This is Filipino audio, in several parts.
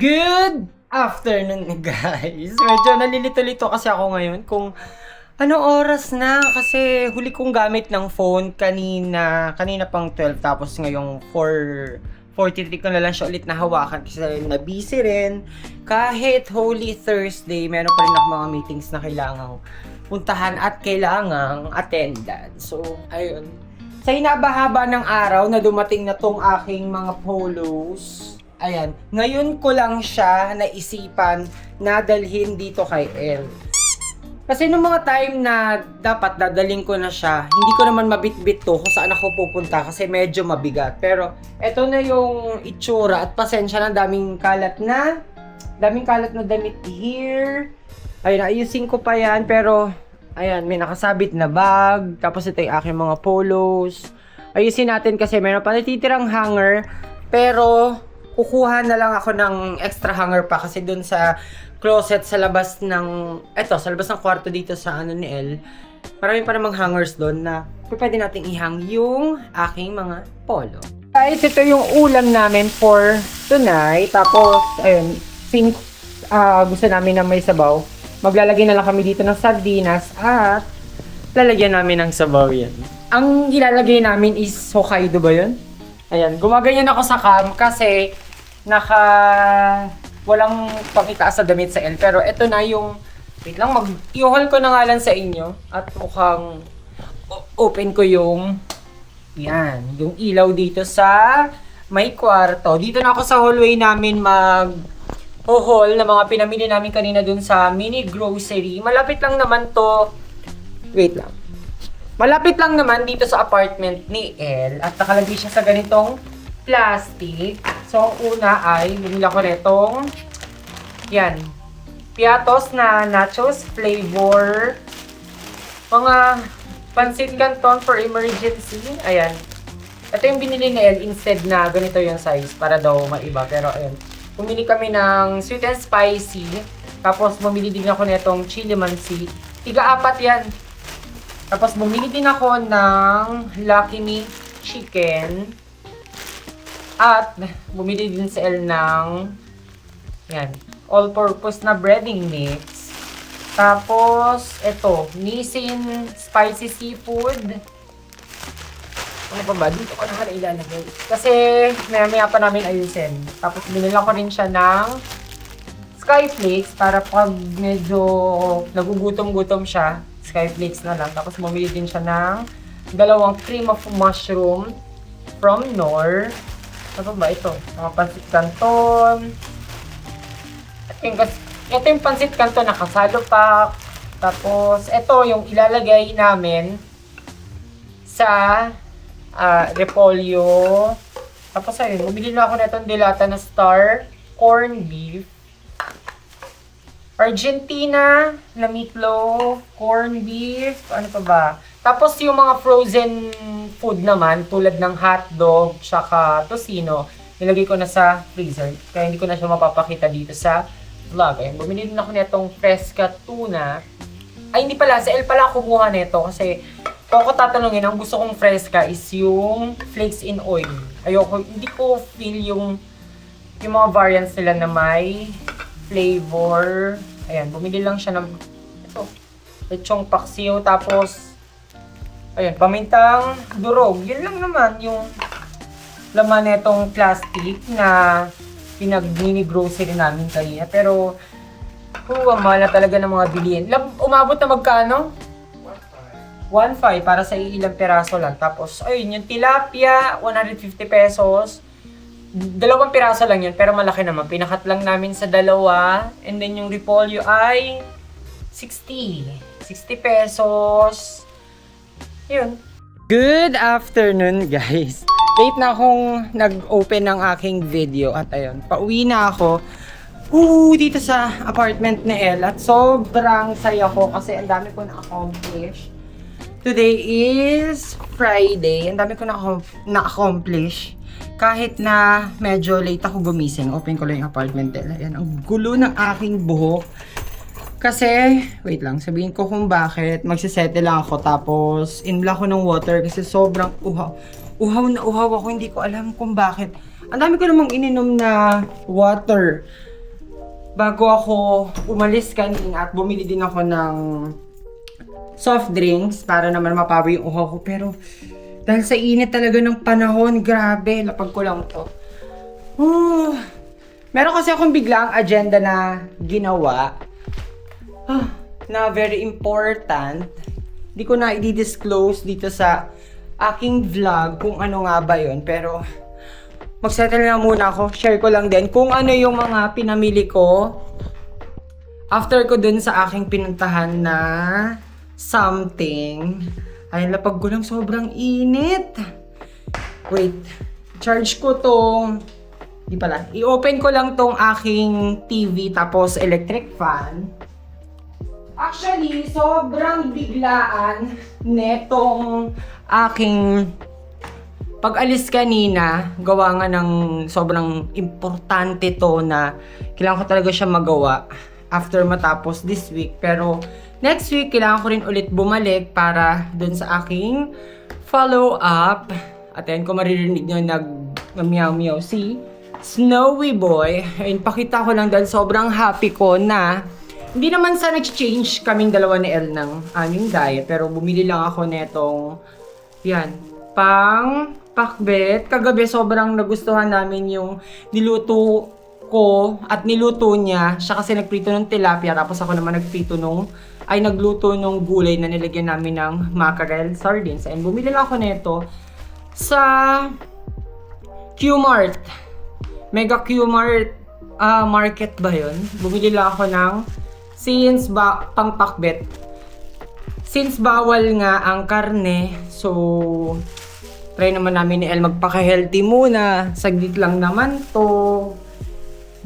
Good afternoon, guys. Medyo nalilito-lito kasi ako ngayon kung ano oras na kasi huli kong gamit ng phone kanina, kanina pang 12 tapos ngayong 4 43 ko na lang siya ulit nahawakan kasi na busy rin. Kahit Holy Thursday, meron pa rin ako mga meetings na kailangang puntahan at kailangang attendan. So, ayun. Sa hinabahaba ng araw na dumating na tong aking mga polos, ayan, ngayon ko lang siya naisipan na dalhin dito kay El. Kasi nung mga time na dapat dadaling ko na siya, hindi ko naman mabitbit to kung saan ako pupunta kasi medyo mabigat. Pero eto na yung itsura at pasensya na daming kalat na, daming kalat na damit here. Ayun, ayusin ko pa yan pero ayan, may nakasabit na bag. Tapos ito yung aking mga polos. Ayusin natin kasi meron pa natitirang hanger. Pero kukuha na lang ako ng extra hanger pa kasi dun sa closet sa labas ng eto sa labas ng kwarto dito sa ano ni El marami pa namang hangers doon na pwede nating ihang yung aking mga polo. Guys ito yung ulam namin for tonight. Tapos ayun since ah, gusto namin na may sabaw maglalagay na lang kami dito ng sardinas at lalagyan namin ng sabaw yan. Ang ilalagay namin is Hokkaido ba yun? Ayan, gumaganyan ako sa cam kasi naka walang pangitaas sa damit sa L. Pero ito na yung wait lang, mag ko na nga lang sa inyo at mukhang open ko yung yan, yung ilaw dito sa may kwarto. Dito na ako sa hallway namin mag haul na mga pinamili namin kanina dun sa mini grocery. Malapit lang naman to. Wait lang. Malapit lang naman dito sa apartment ni El at nakalagay siya sa ganitong plastic. So, una ay bumili ako netong yan. Piatos na nachos flavor. Mga pansit canton for emergency. Ayan. Ito yung binili ni El instead na ganito yung size para daw maiba. Pero ayan. Bumili kami ng sweet and spicy. Tapos bumili din ako netong chili mansi. Tiga-apat yan. Tapos bumili din ako ng Lucky Me chicken. At bumili din sa El ng yan, all-purpose na breading mix. Tapos, ito, Nissin Spicy Seafood. Ano pa ba? Dito ko na ilalagay. Kasi, maya-maya pa namin ayusin. Tapos, binila ko rin siya ng Skyflakes para pag medyo nagugutom-gutom siya, Skyflakes na lang. Tapos, bumili din siya ng dalawang cream of mushroom from Knorr. Ano ba ito? Mga pansit canton. Yung, ito yung pansit canton na kasalo pack. Tapos, ito yung ilalagay namin sa ah, repolyo. Tapos ayun, bumili na ako na itong dilata na star corn beef. Argentina na meatloaf, corn beef, ano pa ba? Tapos yung mga frozen food naman, tulad ng hotdog, tsaka tocino, nilagay ko na sa freezer. Kaya hindi ko na siya mapapakita dito sa vlog. Ayun, bumili din ako nitong fresca tuna. Ay, hindi pala. Sa El pala ako kumuha nito kasi kung ako tatanungin, ang gusto kong fresca is yung flakes in oil. Ayoko, hindi ko feel yung yung mga variants nila na may flavor. Ayan, bumili lang siya ng ito, lechong paksiw, tapos ayun, pamintang durog. Yun lang naman yung laman netong plastic na pinag-mini grocery namin kanina. Pero, oh, ang mahal na talaga ng mga bilihin. Lab, umabot na magkano? 1.5 para sa ilang peraso lang. Tapos, ayun, yung tilapia, 150 pesos. Dalawang piraso lang yun, pero malaki naman. Pinakat lang namin sa dalawa. And then yung repolyo ay 60. 60 pesos. Yun. Good afternoon, guys. Late na akong nag-open ng aking video at ayun, pauwi na ako. Woo, dito sa apartment ni El at sobrang saya ko kasi ang dami ko na-accomplish. Today is Friday. Ang dami ko na- na-accomplish. Kahit na medyo late ako gumising, open ko lang yung apartment nila. Ayan, ang gulo ng aking buhok. Kasi, wait lang, sabihin ko kung bakit. Magsisettle lang ako tapos in-block ko ng water kasi sobrang uhaw. Uhaw na uhaw ako, hindi ko alam kung bakit. Ang dami ko namang ininom na water bago ako umalis kanina at bumili din ako ng soft drinks para naman mapawi yung uhaw ko. Pero dahil sa init talaga ng panahon, grabe, lapag ko lang to. Oh, meron kasi akong biglang agenda na ginawa ah, na very important. Hindi ko na i-disclose dito sa aking vlog kung ano nga ba yon pero magsettle na muna ako. Share ko lang din kung ano yung mga pinamili ko after ko dun sa aking pinuntahan na something. Ay, lapag ko lang sobrang init. Wait, charge ko tong di pala. I-open ko lang tong aking TV tapos electric fan. Actually, sobrang biglaan netong aking pag-alis kanina, gawa nga ng sobrang importante to na kailangan ko talaga siya magawa after matapos this week. Pero next week, kailangan ko rin ulit bumalik para dun sa aking follow-up. At ayun ko maririnig nyo nag meow meow si Snowy Boy. Ayun, pakita ko lang dahil sobrang happy ko na hindi naman sa nag-change kaming dalawa ni El ng aming diet. Pero bumili lang ako netong yan, pang pakbet. Kagabi sobrang nagustuhan namin yung niluto ko at niluto niya. Siya kasi nagprito ng tilapia tapos ako naman nagprito nung ay nagluto nung gulay na nilagyan namin ng mackerel sardines. And bumili lang ako nito sa Q-Mart. Mega Q-Mart ah, market ba yun? Bumili lang ako ng since ba pang pakbet. Since bawal nga ang karne, so try naman namin ni El magpaka-healthy muna. Saglit lang naman to.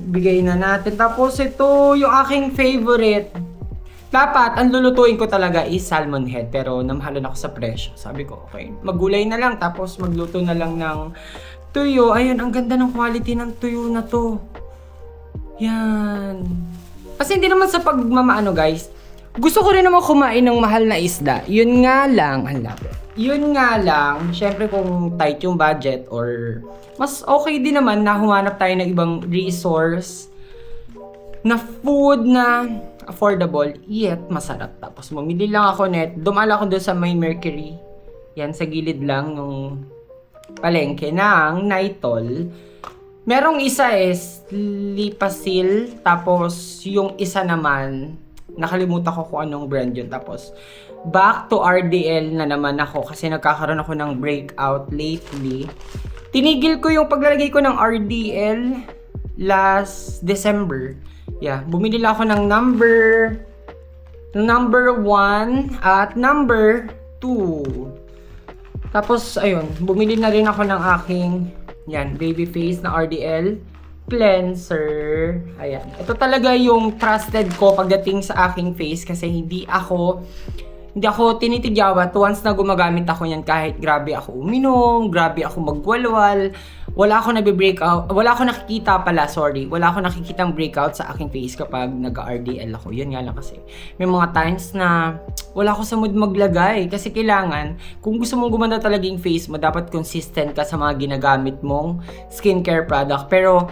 Bigay na natin. Tapos ito, yung aking favorite. Dapat, ang lulutuin ko talaga is salmon head. Pero namahalan ako sa presyo. Sabi ko, okay, maggulay na lang. Tapos magluto na lang ng tuyo. Ayun, ang ganda ng quality ng tuyo na to. Yan. Kasi hindi naman sa pagmamaano guys, gusto ko rin naman kumain ng mahal na isda. Yun nga lang, ang lapit. Yun nga lang, syempre kung tight yung budget or mas okay din naman na humanap tayo ng ibang resource na food na affordable yet masarap. Tapos bumili lang ako net. Dumala ako doon sa may Mercury. Yan sa gilid lang ng palengke ng Naitol. Merong isa is Lipasil, tapos yung isa naman, nakalimutan ko kung anong brand yun. Tapos, back to RDL na naman ako kasi nagkakaroon ako ng breakout lately. Tinigil ko yung paglalagay ko ng RDL last December. Yeah, bumili lang ako ng number number 1 at number 2. Tapos, ayun, bumili na rin ako ng aking yan, baby face na RDL cleanser. Ayan. Ito talaga yung trusted ko pagdating sa aking face kasi hindi ako hindi ako tinitigyawat once na gumagamit ako niyan kahit grabe ako uminom, grabe ako magwalwal, wala ako nabe-breakout, wala ako nakikita pala, sorry, wala ako nakikitang breakout sa aking face kapag nag-RDL ako. Yun nga lang kasi. May mga times na wala ako sa mood maglagay kasi kailangan, kung gusto mong gumanda talaga yung face mo, dapat consistent ka sa mga ginagamit mong skincare product. Pero,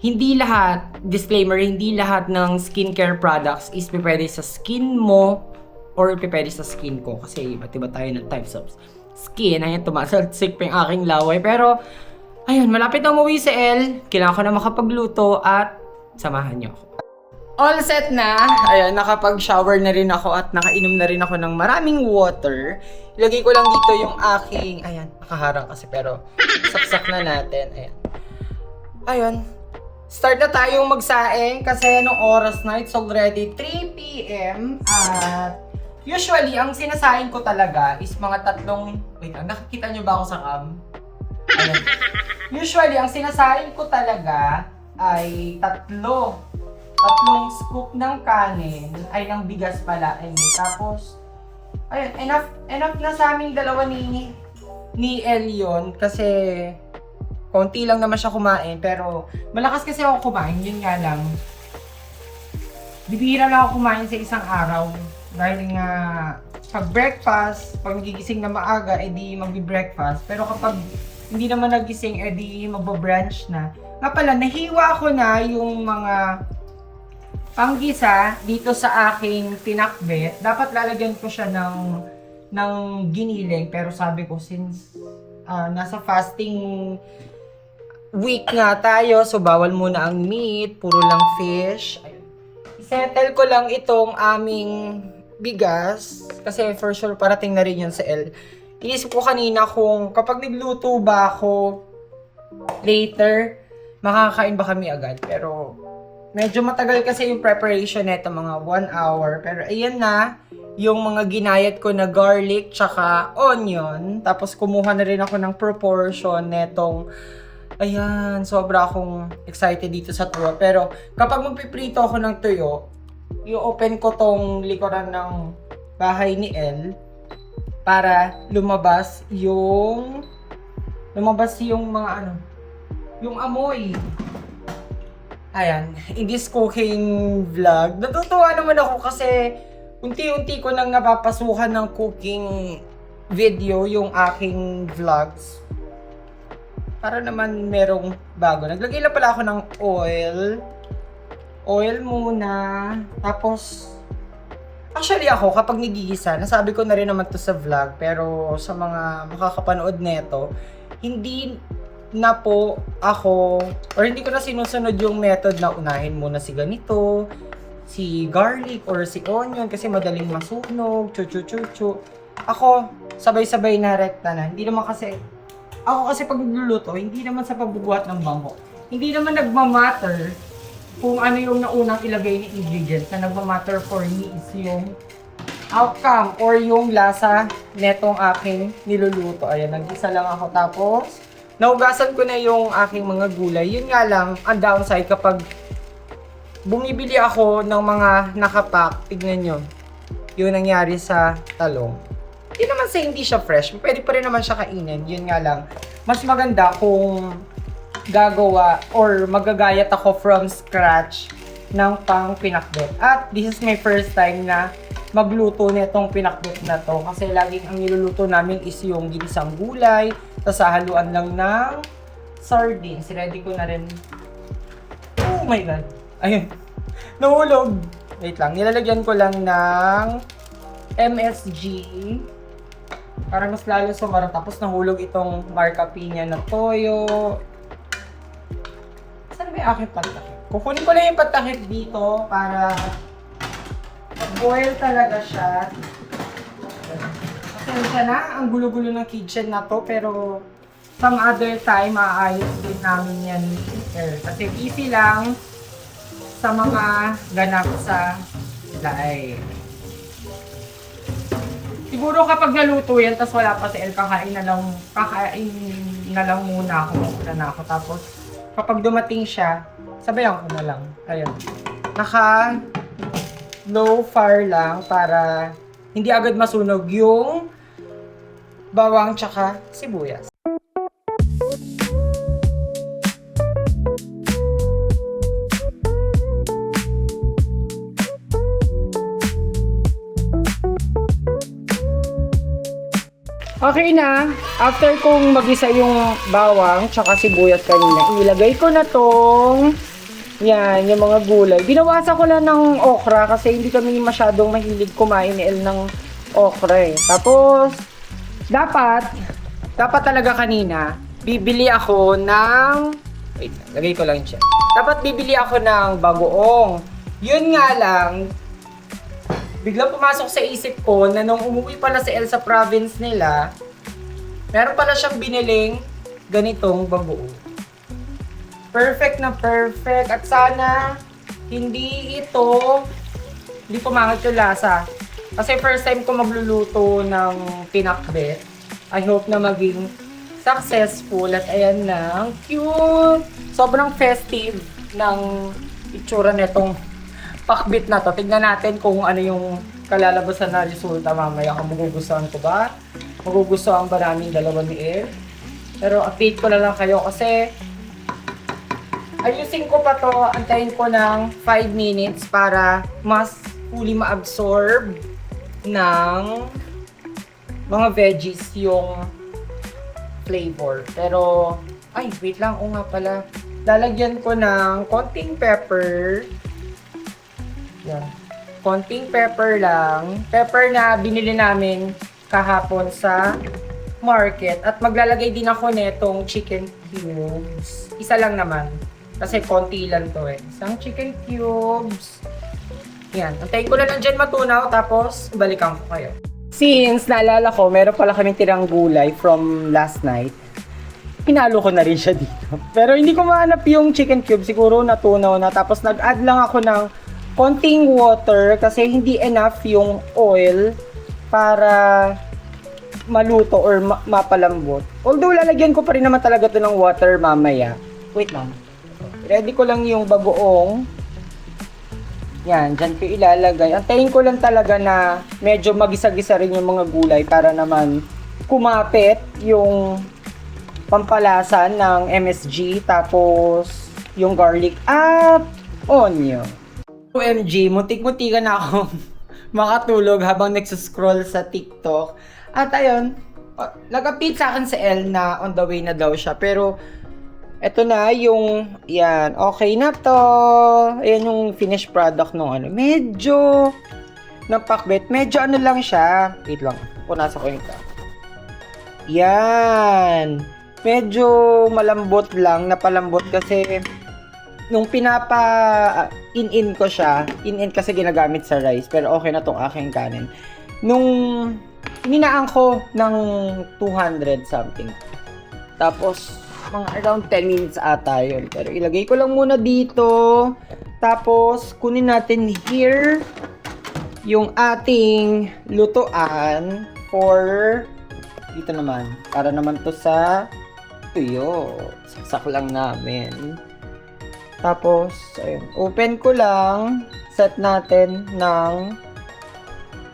hindi lahat, disclaimer, hindi lahat ng skincare products is pwede sa skin mo or pwede sa skin ko kasi iba't iba tayo ng types of skin. Ayan, tumasalsik pa yung aking laway. Pero, ayun, malapit na umuwi si El. Kailangan ko na makapagluto at samahan niyo ako. All set na. Ayan, nakapag-shower na rin ako at nakainom na rin ako ng maraming water. Ilagay ko lang dito yung aking... Ayan, nakaharang kasi pero saksak na natin. Ayan. Ayun. Start na tayong magsaing kasi anong oras na? It's already 3 p.m. At usually, ang sinasaing ko talaga is mga tatlong... Wait, lang, nakikita nyo ba ako sa cam? Ayan. Usually, ang sinasaing ko talaga ay tatlo. Tatlong scoop ng kanin, ay ng bigas pala. I tapos, ayun, enough, enough na sa aming dalawa ni, ni El yun, kasi konti lang naman siya kumain, pero malakas kasi ako kumain, yun nga lang. bibihira lang ako kumain sa isang araw. Dahil nga, pag breakfast, pag nagigising na maaga, edi magbi-breakfast. Pero kapag hindi naman nagising, edi magbo-brunch na. Nga pala, nahiwa ko na yung mga panggisa dito sa aking tinakbet. Dapat lalagyan ko siya ng, ng giniling. Pero sabi ko, since ah, nasa fasting week nga tayo, so bawal muna ang meat, puro lang fish. Ayun. Settle ko lang itong aming bigas kasi for sure parating na rin yun sa L. Inisip ko kanina kung kapag nagluto ba ako later, makakain ba kami agad. Pero medyo matagal kasi yung preparation nito, mga 1 hour. Pero ayan na, yung mga ginayat ko na garlic tsaka onion. Tapos kumuha na rin ako ng proportion netong Ayan, sobra akong excited dito sa tuyo. Pero kapag magpiprito ako ng tuyo, i-open ko tong likuran ng bahay ni El para lumabas yung lumabas yung mga ano, yung amoy. Ayan, in this cooking vlog, natutuwa naman ako kasi unti-unti ko nang napapasukan ng cooking video yung aking vlogs para naman merong bago. Naglagay lang pala ako ng oil. Oil muna. Tapos, actually ako, kapag nagigisa, nasabi ko na rin naman to sa vlog, pero sa mga makakapanood neto, hindi na po ako, or hindi ko na sinusunod yung method na unahin muna si ganito, si garlic or si onion kasi madaling masunog, chu chu chu chu. Ako, sabay-sabay na rekta na. Hindi naman kasi ako kasi pag nagluluto, hindi naman sa pagbubuhat ng bangko. Hindi naman nagmamatter kung ano yung naunang ilagay ni ingredients. Na nagmamatter for me is yung outcome or yung lasa netong aking niluluto. Ayan, nag-isa lang ako tapos naugasan ko na yung aking mga gulay. Yun nga lang, ang downside kapag bumibili ako ng mga nakapack, tignan nyo, yung nangyari sa talong. Hindi naman sa hindi siya fresh. Pwede pa rin naman siya kainin. Yun nga lang. Mas maganda kung gagawa or magagayat ako from scratch ng pang pinakbet. At this is my first time na magluto nitong pinakbet na to. Kasi laging ang niluluto namin is yung ginisang gulay. Tapos haluan lang ng sardines. Ready ko na rin. Oh my God. Ayun. Nahulog. Wait lang. Nilalagyan ko lang ng MSG para mas lalo sumarap. Tapos nahulog itong marca pinya na toyo. Yung aking pantakip? Kukunin ko lang yung pantakip dito para boil talaga siya. Pasensya na, ang gulo-gulo ng kitchen na to, pero some other time, maayos din namin yan later. Kasi easy lang sa mga ganap sa live. Siguro kapag naluto yan, tapos wala pa si El, kakain na lang, kakain na lang muna ako, muna na ako. Tapos, kapag dumating siya, sabayan ko na lang. Ayun. Naka low fire lang para hindi agad masunog yung bawang tsaka sibuyas. Okay na. After kong magisa yung bawang tsaka sibuyas kanina, ilagay ko na tong yan, yung mga gulay. Binawasan ko lang ng okra kasi hindi kami masyadong mahilig kumain ni El ng okra eh. Tapos, dapat, dapat talaga kanina, bibili ako ng, wait, lagay ko lang siya. Dapat bibili ako ng bagoong. Yun nga lang, biglang pumasok sa isip ko na nung umuwi pala sa province nila, meron pala siyang biniling ganitong bagoong. Perfect na perfect. At sana, hindi ito, hindi pumangit yung lasa. Kasi first time ko magluluto ng pinakbet. I hope na maging successful. At ayan na, ang cute! Sobrang festive ng itsura nitong pakbit na to. Tignan natin kung ano yung kalalabasan na resulta mamaya. Kung magugustuhan ko ba? Magugustuhan ba namin dalawa ni El? Pero update ko na lang kayo kasi ayusin ko pa to, antayin ko ng 5 minutes para mas fully ma-absorb ng mga veggies yung flavor. Pero, ay, wait lang, o nga pala. Lalagyan ko ng konting pepper. Yan. Konting pepper lang. Pepper na binili namin kahapon sa market. At maglalagay din ako netong chicken cubes. Isa lang naman. Kasi konti lang to eh. Isang chicken cubes. Yan. Antayin ko na lang dyan matunaw. Tapos, balikan ko kayo. Since naalala ko, meron pala kami tirang gulay from last night. Pinalo ko na rin siya dito. Pero hindi ko mahanap yung chicken cube. Siguro natunaw na. Tapos nag-add lang ako ng konting water kasi hindi enough yung oil para maluto or ma- mapalambot. Although lalagyan ko pa rin naman talaga to ng water mamaya. Wait lang. Ready ko lang yung bagoong. Yan, dyan ko ilalagay. Antayin ko lang talaga na medyo magisa-gisa rin yung mga gulay para naman kumapit yung pampalasa ng MSG tapos yung garlic at onion. OMG, muntik-muntikan na akong makatulog habang nagsuscroll sa TikTok. At ayun, nag-update sa akin si El na on the way na daw siya. Pero, eto na yung, yan, okay na to. Ayan yung finished product nung ano. Medyo, ng medyo ano lang siya. Wait lang, punasa ko yung ka. Yan. Medyo malambot lang, napalambot kasi nung pinapa in-in ko siya, in-in kasi ginagamit sa rice, pero okay na tong aking kanin. Nung ininaan ko ng 200 something. Tapos, mga around 10 minutes ata yun. Pero ilagay ko lang muna dito. Tapos, kunin natin here yung ating lutuan for dito naman. Para naman to sa tuyo. Saksak lang namin. Tapos, ayun. Open ko lang. Set natin ng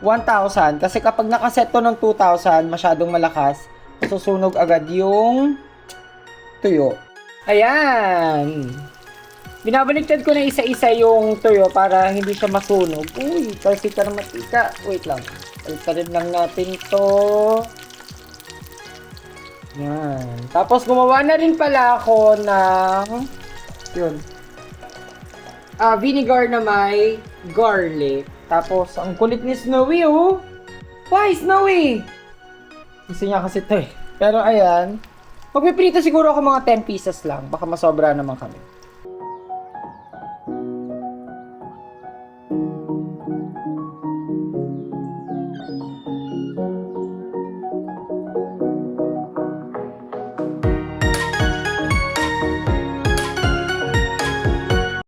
1,000. Kasi kapag nakaset to ng 2,000, masyadong malakas. Susunog agad yung tuyo. Ayan. Binabaliktad ko na isa-isa yung tuyo para hindi siya masunog. Uy, kasi ka na matika. Wait lang. Baliktarin lang natin to. Yan. Tapos gumawa na rin pala ako ng yun. Ah, vinegar na may garlic. Tapos ang kulit ni Snowy oh. Why Snowy? Gusto niya kasi to eh. Pero ayan. Magpiprito siguro ako mga 10 pieces lang. Baka masobra naman kami.